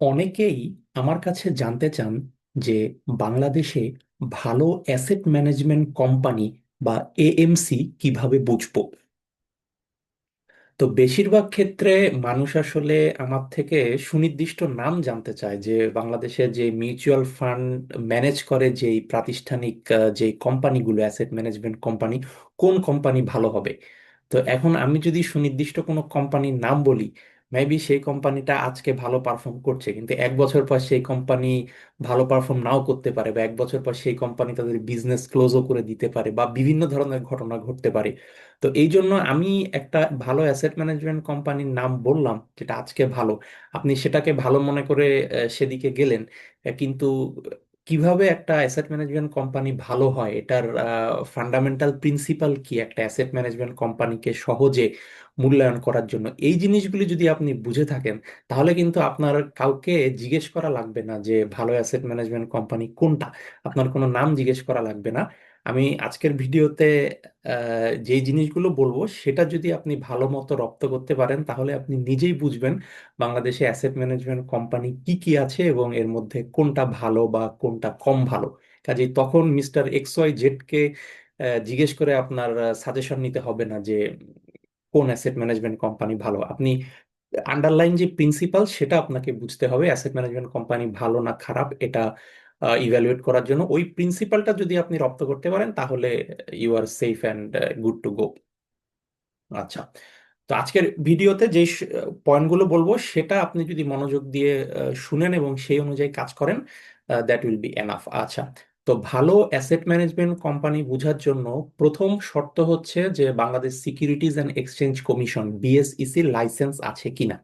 অনেকেই আমার কাছে জানতে চান যে বাংলাদেশে ভালো অ্যাসেট ম্যানেজমেন্ট কোম্পানি বা এএমসি কীভাবে বুঝব? তো বেশিরভাগ ক্ষেত্রে মানুষ আসলে আমার থেকে সুনির্দিষ্ট নাম জানতে চায় যে বাংলাদেশে যে মিউচুয়াল ফান্ড ম্যানেজ করে যেই প্রাতিষ্ঠানিক আহ, যে কোম্পানিগুলো অ্যাসেট ম্যানেজমেন্ট কোম্পানি কোন কোম্পানি ভালো হবে? তো এখন আমি যদি সুনির্দিষ্ট কোনো কোম্পানির নাম বলি মেবি সেই কোম্পানিটা আজকে ভালো পারফর্ম করছে, কিন্তু এক বছর পর সেই কোম্পানি ভালো পারফর্ম নাও করতে পারে বা এক বছর পর সেই কোম্পানি তাদের বিজনেস ক্লোজও করে দিতে পারে বা বিভিন্ন ধরনের ঘটনা ঘটতে পারে। তো এই জন্য আমি একটা ভালো অ্যাসেট ম্যানেজমেন্ট কোম্পানির নাম বললাম যেটা আজকে ভালো। আপনি সেটাকে ভালো মনে করে সেদিকে গেলেন। কিন্তু কীভাবে একটা অ্যাসেট ম্যানেজমেন্ট কোম্পানি ভালো হয়? এটার ফান্ডামেন্টাল প্রিন্সিপাল কি? একটা অ্যাসেট ম্যানেজমেন্ট কোম্পানিকে সহজে মূল্যায়ন করার জন্য। এই জিনিসগুলি যদি আপনি বুঝে থাকেন, তাহলে কিন্তু আপনার কাউকে জিজ্ঞেস করা লাগবে না যে, ভালো অ্যাসেট ম্যানেজমেন্ট কোম্পানি কোনটা? আপনার কোনো নাম জিজ্ঞেস করা লাগবে না। আমি আজকের ভিডিওতে যেই জিনিসগুলো বলব, সেটা যদি আপনি ভালো মতো রপ্ত করতে পারেন, তাহলে আপনি নিজেই বুঝবেন বাংলাদেশে অ্যাসেট ম্যানেজমেন্ট কোম্পানি কি কি আছে এবং এর মধ্যে কোনটা ভালো বা কোনটা কম ভালো। কাজেই তখন মিস্টার এক্স ওয়াই জেড কে জিজ্ঞেস করে আপনার সাজেশন নিতে হবে না যে কোন অ্যাসেট ম্যানেজমেন্ট কোম্পানি ভালো। আপনি আন্ডারলাইন যে প্রিন্সিপাল সেটা আপনাকে বুঝতে হবে অ্যাসেট ম্যানেজমেন্ট কোম্পানি ভালো না খারাপ, এটা ইভ্যালুয়েট করার জন্য, ওই প্রিন্সিপালটা যদি আপনি রপ্ত করতে পারেন, তাহলে you are safe and good to go আচ্ছা তো আজকের ভিডিওতে যে পয়েন্টগুলো বলব, সেটা আপনি যদি মনোযোগ দিয়ে শুনেন এবং সেই অনুযায়ী কাজ করেন দ্যাট উইল বি এনাফ আচ্ছা তো ভালো অ্যাসেট ম্যানেজমেন্ট কোম্পানি বোঝার জন্য প্রথম শর্ত হচ্ছে যে Bangladesh securities and exchange commission BSEC license আছে কিনা।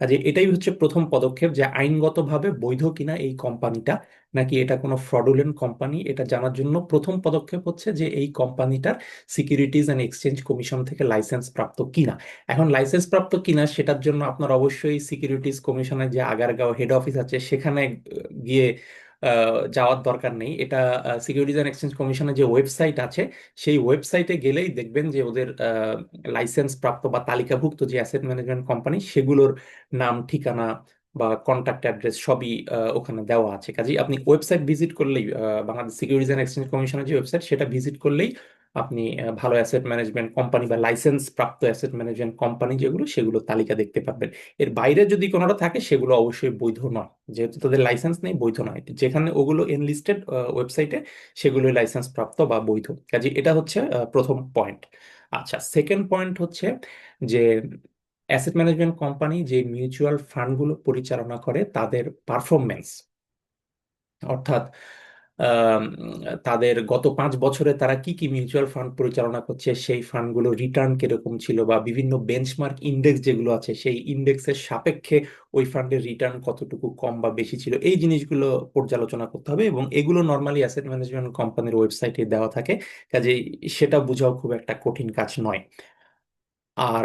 কাজে এটাই হচ্ছে প্রথম পদক্ষেপ যে আইনগতভাবে বৈধ কিনা এই কোম্পানিটা, নাকি এটা কোনো ফ্রডুলেন্ট কোম্পানি, এটা জানার জন্য প্রথম পদক্ষেপ হচ্ছে যে এই কোম্পানিটার সিকিউরিটিজ অ্যান্ড এক্সচেঞ্জ কমিশন থেকে লাইসেন্স প্রাপ্ত কিনা। এখন লাইসেন্স প্রাপ্ত কিনা সেটার জন্য আপনার অবশ্যই সিকিউরিটিজ কমিশনের যে আগারগাঁও হেড অফিস আছে, সেখানে গিয়ে যাওয়ার দরকার নেই। এটা সিকিউরিটিজ অ্যান্ড এক্সচেঞ্জ কমিশনের যে ওয়েবসাইট আছে, সেই ওয়েবসাইটে গেলেই দেখবেন যে ওদের লাইসেন্স প্রাপ্ত বা তালিকাভুক্ত যে অ্যাসেট ম্যানেজমেন্ট কোম্পানি সেগুলোর নাম, ঠিকানা বা কন্ট্যাক্ট অ্যাড্রেস সবই ওখানে দেওয়া আছে। কাজেই আপনি ওয়েবসাইট ভিজিট করলেই বাংলাদেশ সিকিউরিটিজ অ্যান্ড এক্সচেঞ্জ কমিশনের যে ওয়েবসাইট সেটা ভিজিট করলেই আপনি ভালো অ্যাসেট ম্যানেজমেন্ট কোম্পানি বা লাইসেন্স প্রাপ্ত অ্যাসেট ম্যানেজমেন্ট কোম্পানি যেগুলো সেগুলো তালিকা দেখতে পারবেন। এর বাইরে যদি কোনোটা থাকে, সেগুলো অবশ্যই বৈধ নয়। যেহেতু তাদের লাইসেন্স নেই, বৈধ নয়। যেখানে ওগুলো এনলিস্টেড ওয়েবসাইটে সেগুলোই লাইসেন্স প্রাপ্ত বা বৈধ। কাজে এটা হচ্ছে প্রথম পয়েন্ট আচ্ছা সেকেন্ড পয়েন্ট হচ্ছে যে অ্যাসেট ম্যানেজমেন্ট কোম্পানি যে মিউচুয়াল ফান্ডগুলো পরিচালনা করে, তাদের পারফরমেন্স অর্থাৎ তাদের গত পাঁচ বছরে তারা কি কি মিউচুয়াল ফান্ড পরিচালনা করছে, সেই ফান্ডগুলো রিটার্ন কীরকম ছিল বা বিভিন্ন বেঞ্চমার্ক ইন্ডেক্স যেগুলো আছে, সেই ইন্ডেক্সের সাপেক্ষে ওই ফান্ডের রিটার্ন কতটুকু কম বা বেশি ছিল, এই জিনিসগুলো পর্যালোচনা করতে হবে এবং এগুলো নর্মালি অ্যাসেট ম্যানেজমেন্ট কোম্পানির ওয়েবসাইটে দেওয়া থাকে। কাজেই সেটা বোঝাও খুব একটা কঠিন কাজ নয়। আর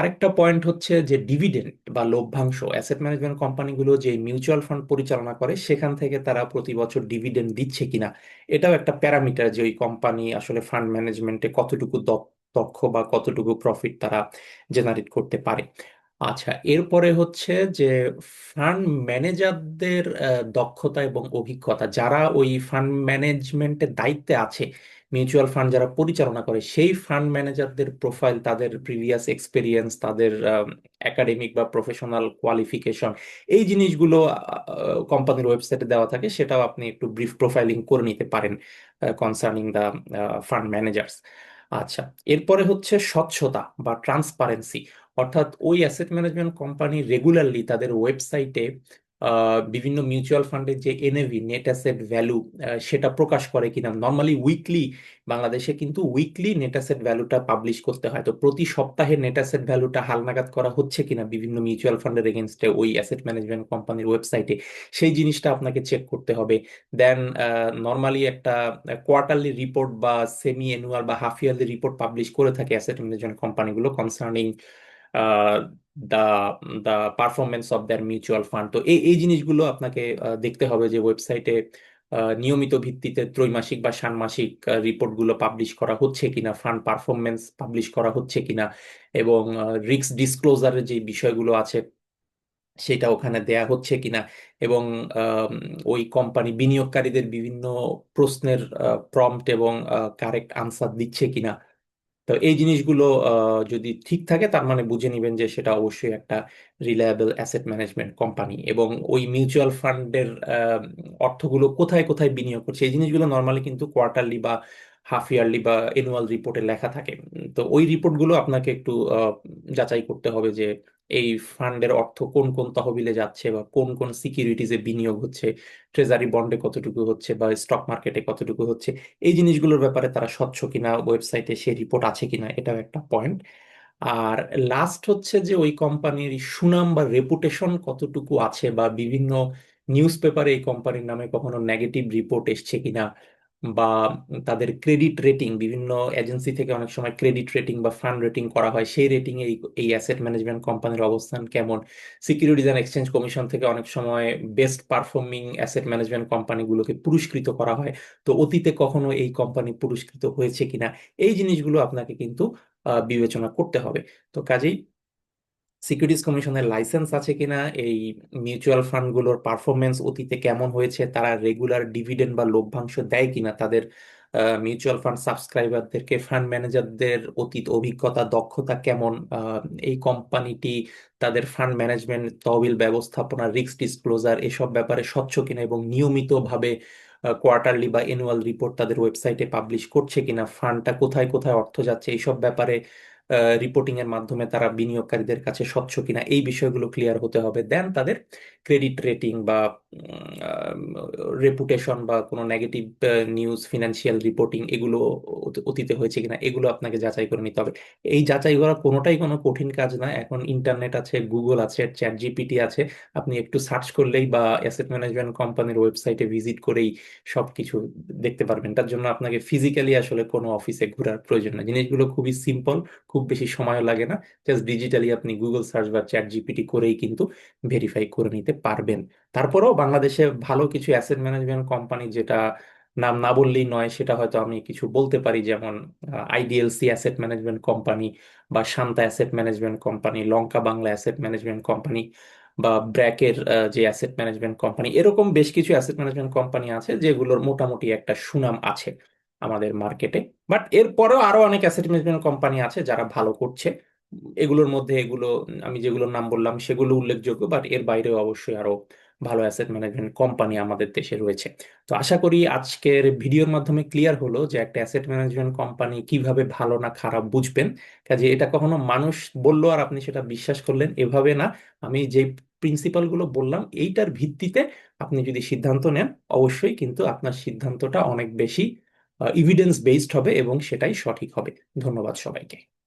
আরেকটা পয়েন্ট হচ্ছে যে ডিভিডেন্ড বা লভ্যাংশ অ্যাসেট ম্যানেজমেন্ট কোম্পানিগুলো যে মিউচুয়াল ফান্ড পরিচালনা করে, সেখান থেকে তারা প্রতি বছর ডিভিডেন্ড দিচ্ছে কিনা, এটাও একটা প্যারামিটার যে ওই কোম্পানি আসলে ফান্ড ম্যানেজমেন্টে কতটুকু দক্ষ বা কতটুকু প্রফিট তারা জেনারেট করতে পারে। আচ্ছা এরপরে হচ্ছে যে ফান্ড ম্যানেজারদের দক্ষতা এবং অভিজ্ঞতা, যারা ওই ফান্ড ম্যানেজমেন্টের দায়িত্বে আছে মিউচুয়াল ফান্ড যারা পরিচালনা করে, সেই ফান্ড ম্যানেজারদের প্রোফাইল তাদের প্রিভিয়াস এক্সপেরিয়েন্স তাদের একাডেমিক বা প্রফেশনাল কোয়ালিফিকেশন এই জিনিসগুলো কোম্পানির ওয়েবসাইটে দেওয়া থাকে, সেটাও আপনি একটু ব্রিফ প্রোফাইলিং করে নিতে পারেন কনসার্নিং দ্য ফান্ড ম্যানেজার্স আচ্ছা এরপরে হচ্ছে স্বচ্ছতা বা ট্রান্সপারেন্সি অর্থাৎ ওই অ্যাসেট ম্যানেজমেন্ট কোম্পানি রেগুলারলি তাদের ওয়েবসাইটে বিভিন্ন মিউচুয়াল ফান্ডের যে এনএভি নেট অ্যাসেট ভ্যালু সেটা প্রকাশ করে কিনা। নর্মালি উইকলি বাংলাদেশে কিন্তু উইকলি নেট অ্যাসেট ভ্যালুটা পাবলিশ করতে হয়। তো প্রতি সপ্তাহে নেট অ্যাসেট ভ্যালুটা হালনাগাদ করা হচ্ছে কিনা বিভিন্ন মিউচুয়াল ফান্ডের এগেনস্টে ওই অ্যাসেট ম্যানেজমেন্ট কোম্পানির ওয়েবসাইটে সেই জিনিসটা আপনাকে চেক করতে হবে। দেন নর্মালি একটা কোয়ার্টারলি রিপোর্ট বা সেমি অ্যানুয়াল বা হাফ ইয়ারলি রিপোর্ট পাবলিশ করে থাকে অ্যাসেট ম্যানেজমেন্ট কোম্পানিগুলো concerning the the performance of their mutual fund তো এই এই জিনিসগুলো আপনাকে দেখতে হবে যে ওয়েবসাইটে নিয়মিত ভিত্তিতে ত্রৈমাসিক বা ষান্মাসিক রিপোর্টগুলো পাবলিশ করা হচ্ছে কিনা ফান্ড পারফরমেন্স পাবলিশ করা হচ্ছে কিনা এবং রিস্ক ডিসক্লোজারের যে বিষয়গুলো আছে, সেটা ওখানে দেয়া হচ্ছে কিনা এবং ওই কোম্পানি বিনিয়োগকারীদের বিভিন্ন প্রশ্নের প্রম্পট এবং কারেক্ট আনসার দিচ্ছে কিনা। তো এই জিনিসগুলো যদি ঠিক থাকে, তার মানে বুঝে নিবেন যে সেটা অবশ্যই একটা রিলায়েবল অ্যাসেট ম্যানেজমেন্ট কোম্পানি এবং ওই মিউচুয়াল ফান্ডের অর্থগুলো কোথায় কোথায় বিনিয়োগ করছে, এই জিনিসগুলো নর্মালি কিন্তু কোয়ার্টারলি বা হাফ ইয়ারলি বা অ্যানুয়াল রিপোর্টে লেখা থাকে। তো ওই রিপোর্টগুলো আপনাকে একটু যাচাই করতে হবে যে এই ফান্ডের অর্থ কোন কোন তহবিলে যাচ্ছে বা কোন কোন সিকিউরিটিজে বিনিয়োগ হচ্ছে, ট্রেজারি বন্ডে কতটুকু হচ্ছে বা স্টক মার্কেটে কতটুকু হচ্ছে, এই জিনিসগুলোর ব্যাপারে তারা স্বচ্ছ কিনা, ওয়েবসাইটে সে রিপোর্ট আছে কিনা, এটাও একটা পয়েন্ট। আর লাস্ট হচ্ছে যে ওই কোম্পানির সুনাম বা রেপুটেশন কতটুকু আছে বা বিভিন্ন নিউজ পেপারে এই কোম্পানির নামে কখনো নেগেটিভ রিপোর্ট এসছে কিনা বা তাদের ক্রেডিট রেটিং বিভিন্ন এজেন্সি থেকে অনেক সময় ক্রেডিট রেটিং বা ফান্ড রেটিং করা হয়, সেই রেটিং এ এই এই অ্যাসেট ম্যানেজমেন্ট কোম্পানির অবস্থান কেমন? সিকিউরিটিজ অ্যান্ড এক্সচেঞ্জ কমিশন থেকে অনেক সময় বেস্ট পারফর্মিং অ্যাসেট ম্যানেজমেন্ট কোম্পানিগুলোকে পুরস্কৃত করা হয়। তো অতীতে কখনো এই কোম্পানি পুরস্কৃত হয়েছে কিনা, এই জিনিসগুলো আপনাকে কিন্তু বিবেচনা করতে হবে। তো কাজেই সিকিউরিটিজ কমিশনের লাইসেন্স আছে কিনা, এই মিউচুয়াল ফান্ডগুলোর পারফরমেন্স অতীতে কেমন হয়েছে, তারা রেগুলার ডিভিডেন্ড বা লভ্যাংশ দেয় কিনা, তাদের মিউচুয়াল ফান্ড সাবস্ক্রাইবারদেরকে, ফান্ড ম্যানেজারদের অতীত অভিজ্ঞতা, দক্ষতা কেমন এই কোম্পানিটি, তাদের ফান্ড ম্যানেজমেন্ট, তহবিল ব্যবস্থাপনা, রিস্ক ডিসক্লোজার, এসব ব্যাপারে স্বচ্ছ কিনা এবং নিয়মিতভাবে কোয়ার্টারলি বা অ্যানুয়াল রিপোর্ট তাদের ওয়েবসাইটে পাবলিশ করছে কিনা, ফান্ডটা কোথায় কোথায় অর্থ যাচ্ছে, এইসব ব্যাপারে রিপোর্টিং এর মাধ্যমে তারা বিনিয়োগকারীদের কাছে স্বচ্ছ কিনা এই বিষয়গুলো ক্লিয়ার হতে হবে। দেন তাদের ক্রেডিট রেটিং বা রেপুটেশন বা কোনো নেগেটিভ নিউজ ফিনান্সিয়াল রিপোর্টিং এগুলো অতীতে হয়েছে কিনা এগুলো আপনাকে যাচাই করে নিতে হবে। এই যাচাই করা কোনোটাই কোনো কঠিন কাজ না। এখন ইন্টারনেট আছে গুগল আছে চ্যাট জিপিটি আছে। আপনি একটু সার্চ করলেই বা অ্যাসেট ম্যানেজমেন্ট কোম্পানির ওয়েবসাইটে ভিজিট করেই সবকিছু দেখতে পারবেন। তার জন্য আপনাকে ফিজিক্যালি আসলে কোনো অফিসে ঘোরার প্রয়োজন না। জিনিসগুলো খুবই সিম্পল খুব বেশি সময় লাগে না। জাস্ট ডিজিটালি আপনি গুগল সার্চ বা চ্যাট জিপিটি করেই কিন্তু ভেরিফাই করে নিতে পারবেন। তারপরেও বাংলাদেশে ভালো কিছু অ্যাসেট ম্যানেজমেন্ট কোম্পানি যেটা নাম না বললেই নয়, সেটা হয়তো আমি কিছু বলতে পারি, যেমন আইডিএলসি অ্যাসেট ম্যানেজমেন্ট কোম্পানি বা Shanta asset management company Lanka Bangla asset management company বা ব্র্যাকের যে অ্যাসেট ম্যানেজমেন্ট কোম্পানি এরকম বেশ কিছু অ্যাসেট ম্যানেজমেন্ট কোম্পানি আছে যেগুলোর মোটামুটি একটা সুনাম আছে। আমাদের মার্কেটে বাট এরপরেও আরও অনেক অ্যাসেট ম্যানেজমেন্ট কোম্পানি আছে যারা ভালো করছে। এগুলোর মধ্যে এগুলো, আমি যেগুলোর নাম বললাম সেগুলো উল্লেখযোগ্য বাট এর বাইরেও অবশ্যই আরও ভালো অ্যাসেট ম্যানেজমেন্ট কোম্পানি আমাদের দেশে রয়েছে। তো আশা করি আজকের ভিডিওর মাধ্যমে ক্লিয়ার হলো যে একটা অ্যাসেট ম্যানেজমেন্ট কোম্পানি কীভাবে ভালো না খারাপ বুঝবেন। কাজে এটা কখনো মানুষ বলল আর আপনি সেটা বিশ্বাস করলেন এভাবে না। আমি যে প্রিন্সিপালগুলো বললাম এইটার ভিত্তিতে আপনি যদি সিদ্ধান্ত নেন, অবশ্যই কিন্তু আপনার সিদ্ধান্তটা অনেক বেশি ইভিডেন্স বেসড হবে এবং সেটাই সঠিক হবে। ধন্যবাদ সবাইকে।